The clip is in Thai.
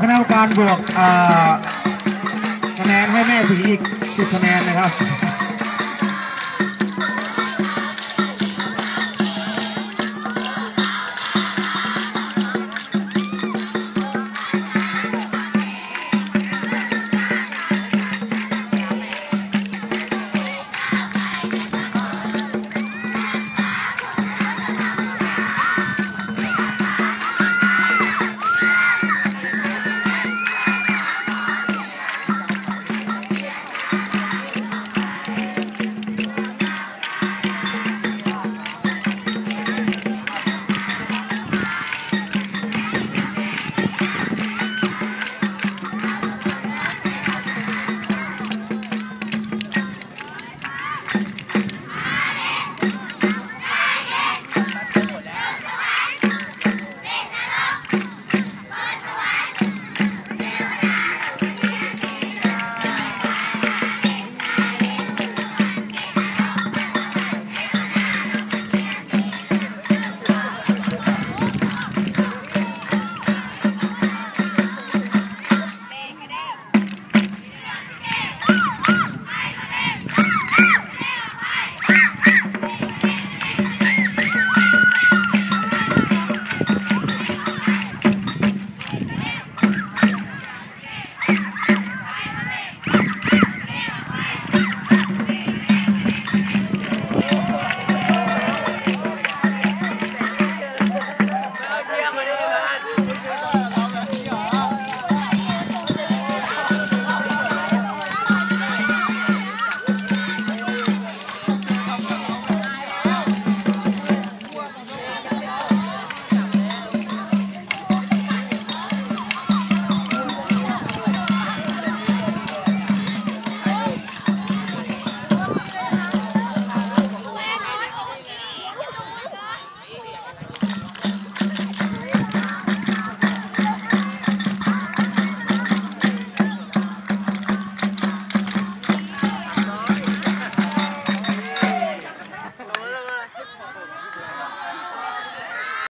ยวคณะกรรมการบวกคะแนนให้แม่สีอีกสิบคะแนนนะครับ 노래